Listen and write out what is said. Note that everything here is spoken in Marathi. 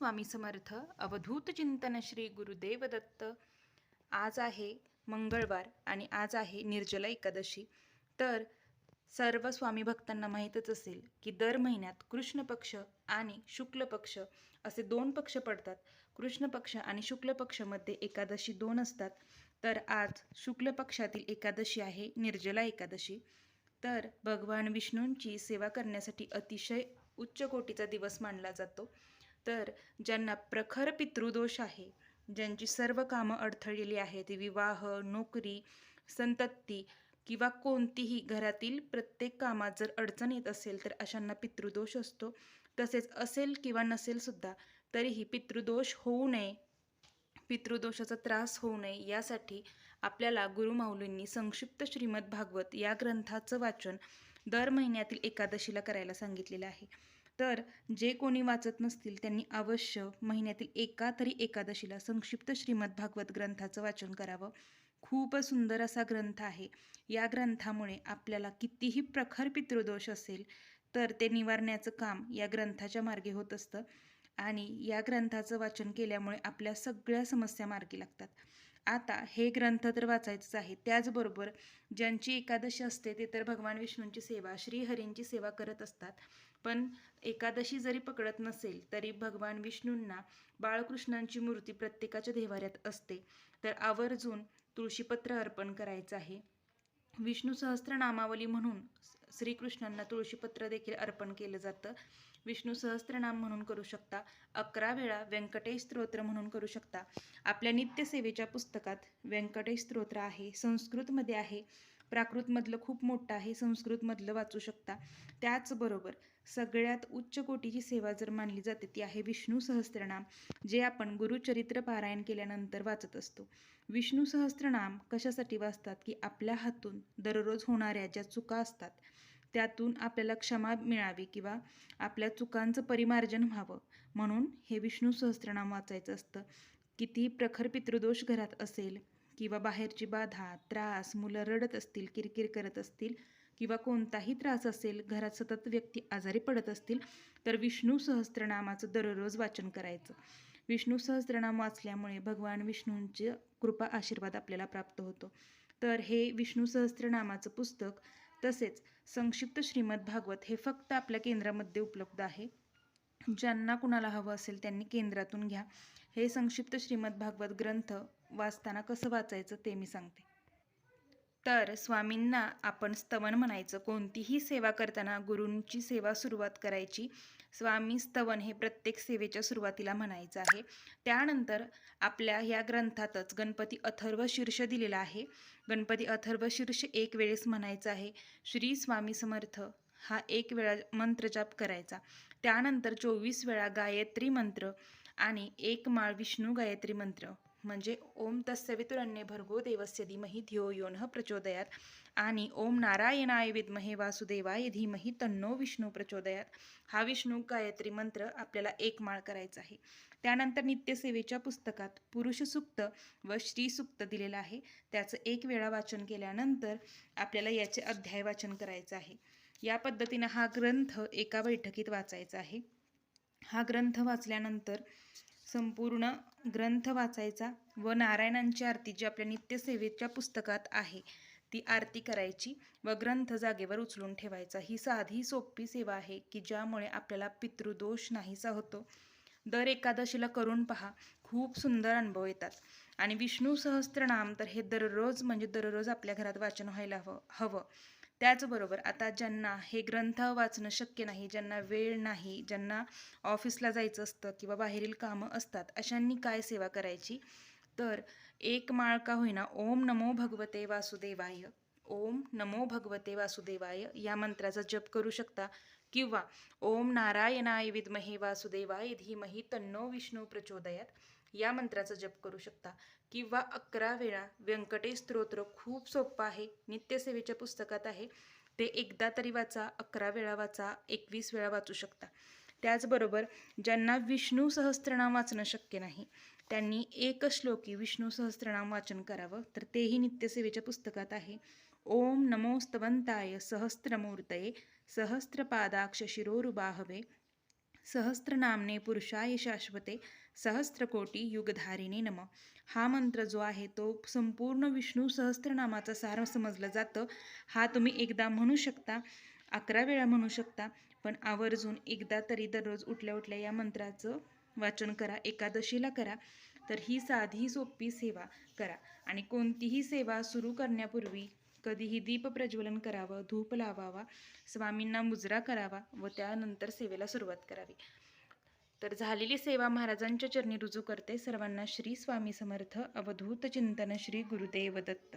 स्वामी समर्थ अवधूत चिंतन श्री गुरुदेव दत्त आज आहे मंगळवार आणि आज आहे निर्जला एकादशी. तर सर्व स्वामी भक्तांना माहीतच असेल की दर महिन्यात कृष्ण पक्ष आणि शुक्ल पक्ष असे दोन पक्ष पडतात. कृष्ण पक्ष आणि शुक्ल पक्षमध्ये एकादशी दोन असतात. तर आज शुक्ल पक्षातील एकादशी आहे निर्जला एकादशी. तर भगवान विष्णूंची सेवा करण्यासाठी अतिशय उच्च कोटीचा दिवस मानला जातो. तर ज्यांना प्रखर पितृदोष आहे ज्यांची सर्व कामं अडथळलेली आहेत विवाह नोकरी संतती किंवा कोणतीही घरातील प्रत्येक कामात जर अडचण येत असेल तर अशांना पितृदोष असतो. तसेच असेल किंवा नसेल सुद्धा तरीही पितृदोष होऊ नये. पितृदोषाचा त्रास होऊ नये यासाठी आपल्याला गुरुमाऊलींनी संक्षिप्त श्रीमद भागवत या ग्रंथाचं वाचन दर महिन्यातील एकादशीला करायला सांगितलेलं आहे. तर जे कोणी वाचत नसतील त्यांनी अवश्य महिन्यातील एका तरी एकादशीला संक्षिप्त श्रीमद भागवत ग्रंथाचं वाचन करावं. खूप सुंदर असा ग्रंथ आहे. या ग्रंथामुळे आपल्याला कितीही प्रखर पितृदोष असेल तर ते निवारण्याचं काम या ग्रंथाच्या मार्गे होत असतं. आणि या ग्रंथाचं वाचन केल्यामुळे आपल्या सगळ्या समस्या मार्गी लागतात. आता हे ग्रंथ तर वाचायचंच आहे. त्याचबरोबर ज्यांची एकादशी असते ते तर भगवान विष्णूंची सेवा श्रीहरींची सेवा करत असतात. पण एकादशी जरी पकडत नसेल तरी भगवान विष्णूंना बाळकृष्णांची मूर्ती प्रत्येकाच्या देवाऱ्यात असते. तर आवर्जून तुळशीपत्र अर्पण करायचं आहे. विष्णू सहस्त्रनामावली म्हणून श्रीकृष्णांना तुळशीपत्र देखील अर्पण केलं जातं. विष्णू सहस्त्रनाम म्हणून करू शकता. अकरा वेळा व्यंकटेश स्तोत्र म्हणून करू शकता. आपल्या नित्यसेवेच्या पुस्तकात व्यंकटेश स्तोत्र आहे संस्कृतमध्ये आहे. प्राकृतमधलं खूप मोठं आहे संस्कृतमधलं वाचू शकता. त्याचबरोबर सगळ्यात उच्च कोटीची सेवा जर मानली जाते ती आहे विष्णू सहस्त्रनाम जे आपण गुरुचरित्र पारायण केल्यानंतर वाचत असतो. विष्णू सहस्त्रनाम कशासाठी वाचतात? की आपल्या हातून दररोज होणाऱ्या ज्या चुका असतात त्यातून आपल्याला क्षमा मिळावी किंवा आपल्या चुकांचं परिमार्जन व्हावं. म्हणून हे विष्णू सहस्त्रनाम वाचायचं असतं. किती प्रखर पितृदोष घरात असेल किंवा बाहेरची बाधा त्रास मुलं रडत असतील किरकिर करत असतील किंवा कोणताही त्रास असेल घरात सतत व्यक्ती आजारी पडत असतील तर विष्णू सहस्त्रनामाचं दररोज वाचन करायचं. विष्णू सहस्त्रनाम वाचल्यामुळे भगवान विष्णूंचे कृपा आशीर्वाद आपल्याला प्राप्त होतो. तर हे विष्णू सहस्त्रनामाचं पुस्तक तसेच संक्षिप्त श्रीमद भागवत हे फक्त आपल्या केंद्रामध्ये उपलब्ध आहे. ज्यांना कुणाला हवं असेल त्यांनी केंद्रातून घ्या. हे संक्षिप्त श्रीमद भागवत ग्रंथ वाचताना कसं वाचायचं ते मी सांगते. तर स्वामींना आपण स्तवन म्हणायचं. कोणतीही सेवा करताना गुरूंची सेवा सुरुवात करायची. स्वामी स्तवन हे प्रत्येक सेवेच्या सुरुवातीला म्हणायचं आहे. त्यानंतर आपल्या या ग्रंथातच गणपती अथर्व शीर्ष दिलेला आहे. गणपती अथर्व शीर्ष एक वेळेस म्हणायचं आहे. श्री स्वामी समर्थ हा एक वेळा मंत्रजाप करायचा. त्यानंतर चोवीस वेळा गायत्री मंत्र आणि एक माळ विष्णू गायत्री मंत्र. म्हणजे ओम तस्सवितुरण्ये भर्गो देवस्य धीमहि धियो यो न प्रचोदयात. आणि ओम नारायणाय विद्महे वासुदेवाय धीमहि तन्नो विष्णू प्रचोदयात. हा विष्णू गायत्री मंत्र आपल्याला एक माळ करायचा आहे. त्यानंतर नित्यसेवेच्या पुस्तकात पुरुष सुक्त व श्री सुक्त दिलेलं आहे. त्याचं एक वेळा वाचन केल्यानंतर आपल्याला याचे अध्याय वाचन करायचं आहे. या पद्धतीनं हा ग्रंथ एका बैठकीत वाचायचा आहे. हा ग्रंथ वाचल्यानंतर संपूर्ण ग्रंथ वाचायचा व नारायणांची आरती जी आपल्या नित्यसेवेच्या पुस्तकात आहे ती आरती करायची व ग्रंथ जागेवर उचलून ठेवायचा. ही साधी सोपी सेवा आहे की ज्यामुळे आपल्याला पितृदोष नाहीसा होतो. दर एकादशीला करून पहा खूप सुंदर अनुभव येतात. आणि विष्णू सहस्त्रनाम तर हे दररोज म्हणजे दररोज आपल्या घरात वाचन व्हायला हवं. हवं त्याचबरोबर आता ज्यांना हे ग्रंथ वाचणं शक्य नाही ज्यांना वेळ नाही ज्यांना ऑफिसला जायचं असतं किंवा बाहेरील कामं असतात अशांनी काय सेवा करायची? तर एक माळ का होईना ओम नमो भगवते वासुदेवाय ओम नमो भगवते वासुदेवाय या मंत्राचा जप करू शकता. किंवा ओम नारायणाय विद्महे वासुदेवाय धीमही तन्नो विष्णू प्रचोदयात. या मंत्राचा जप करू शकता. किंवा अकरा वेळा व्यंकटेश स्तोत्र खूप सोपं आहे. नित्यसेवेच्या पुस्तकात आहे. ते एकदा तरी वाचा अकरा वेळा वाचा एकवीस वेळा वाचू शकता. त्याचबरोबर ज्यांना विष्णू सहस्त्रनाम वाचणं शक्य नाही त्यांनी एक श्लोकी विष्णू सहस्त्रनाम वाचन करावं. तर तेही नित्यसेवेच्या पुस्तकात आहे. ओम नमोस्तवंताय सहस्त्रमूर्तये सहस्त्रपादाक्ष शिरोरुबाहवे सहस्त्रनामने पुरुषाय शाश्वते सहस्त्रकोटी युगधारिणे नम. हा मंत्र जो आहे तो संपूर्ण विष्णू सहस्त्रनामाचा सार समजलं जातं. हा तुम्ही एकदा म्हणू शकता अकरा वेळा म्हणू शकता पण आवर्जून एकदा तरी दररोज उठल्या उठल्या या मंत्राचं वाचन करा एकादशीला करा. तर ही साधी सोपी सेवा करा. आणि कोणतीही सेवा सुरू करण्यापूर्वी कधीही दीप प्रज्वलन करावं धूप लावावा स्वामींना मुजरा करावा व त्यानंतर सेवेला सुरुवात करावी. तर झालेली सेवा महाराजांच्या चरणी रुजू करते. सर्वांना श्री स्वामी समर्थ. अवधूत चिंतन श्री गुरुदेव दत्त